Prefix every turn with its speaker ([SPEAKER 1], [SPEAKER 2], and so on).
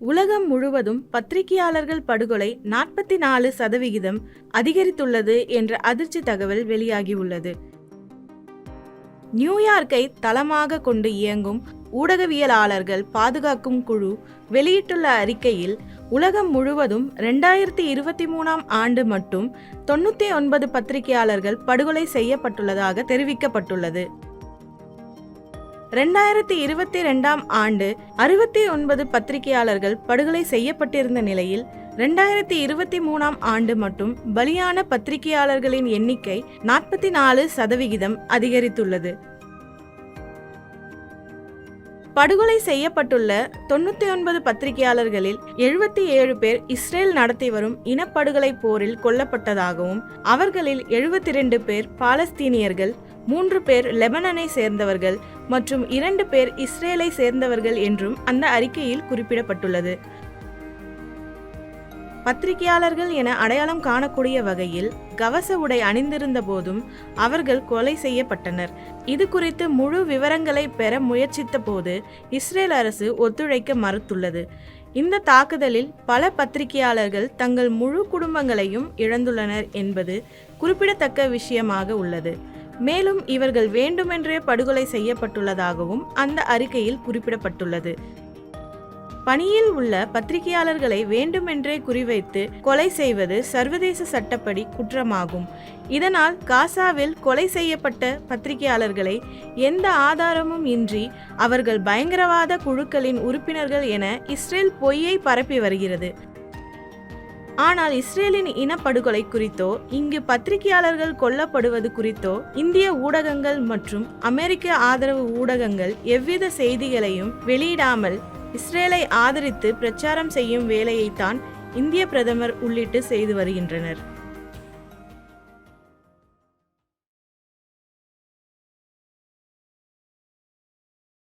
[SPEAKER 1] உலகம் முழுவதும் பத்திரிகையாளர்கள் படுகொலை நாற்பத்தி நாலு சதவிகிதம் அதிகரித்துள்ளது என்ற அதிர்ச்சி தகவல் வெளியாகியுள்ளது. நியூயார்க்கை தளமாக கொண்டு இயங்கும் ஊடகவியலாளர்கள் பாதுகாக்கும் குழு வெளியிட்டுள்ள அறிக்கையில் உலகம் முழுவதும் ரெண்டாயிரத்தி இருபத்தி மூணாம் ஆண்டு மட்டும் தொண்ணூத்தி ஒன்பது பத்திரிகையாளர்கள் படுகொலை செய்யப்பட்டுள்ளதாக தெரிவிக்கப்பட்டுள்ளது. ரெண்டாயிரத்தி இருபத்தி ரெண்டாம் ஆண்டு அறுபத்தி ஒன்பது பத்திரிகையாளர்கள் படுகொலை செய்யப்பட்டிருந்த நிலையில் ரெண்டாயிரத்தி இருபத்தி மூணாம் ஆண்டு மட்டும் பலியான பத்திரிகையாளர்களின் எண்ணிக்கை நாற்பத்தி நாலு சதவிகிதம் அதிகரித்துள்ளது. படுகொலை செய்யப்பட்டுள்ள தொண்ணூத்தி ஒன்பது பத்திரிகையாளர்களில் எழுபத்தி ஏழு பேர் இஸ்ரேல் நடத்தி வரும் இனப்படுகொலை போரில் கொல்லப்பட்டதாகவும் அவர்களில் எழுபத்தி ரெண்டு பேர் பாலஸ்தீனியர்கள் மூன்று பேர் லெபனனை சேர்ந்தவர்கள் மற்றும் இரண்டு பேர் இஸ்ரேலை சேர்ந்தவர்கள் என்றும் அந்த அறிக்கையில் குறிப்பிடப்பட்டுள்ளது. பத்திரிகையாளர்கள் என அடையாளம் காணக்கூடிய வகையில் கவச உடை அணிந்திருந்த போதும் அவர்கள் கொலை செய்யப்பட்டனர். இது குறித்து முழு விவரங்களை பெற முயற்சித்த போது இஸ்ரேல் அரசு ஒத்துழைக்க மறுத்துள்ளது. இந்த தாக்குதலில் பல பத்திரிகையாளர்கள் தங்கள் முழு குடும்பங்களையும் இழந்துள்ளனர் என்பது குறிப்பிடத்தக்க விஷயமாக உள்ளது. மேலும் இவர்கள் வேண்டுமென்றே படுகொலை செய்யப்பட்டுள்ளதாகவும் அந்த அறிக்கையில் குறிப்பிடப்பட்டுள்ளது. பணியில் உள்ள பத்திரிகையாளர்களை வேண்டுமென்றே குறிவைத்து கொலை செய்வது சர்வதேச சட்டப்படி குற்றமாகும். இதனால் காசாவில் கொலை செய்யப்பட்ட பத்திரிகையாளர்களை எந்த ஆதாரமும் இன்றி அவர்கள் பயங்கரவாத குழுக்களின் உறுப்பினர்கள் என இஸ்ரேல் பொய்யை பரப்பி வருகிறது. ஆனால் இஸ்ரேலின் இனப்படுகொலை குறித்தோ இங்கு பத்திரிகையாளர்கள் கொல்லப்படுவது குறித்தோ இந்திய ஊடகங்கள் மற்றும் அமெரிக்க ஆதரவு ஊடகங்கள் எவ்வித செய்திகளையும் வெளியிடாமல் இஸ்ரேலை ஆதரித்து பிரச்சாரம் செய்யும் வேலையைத்தான் இந்திய பிரதமர் உள்ளிட்டு செய்து வருகின்றனர்.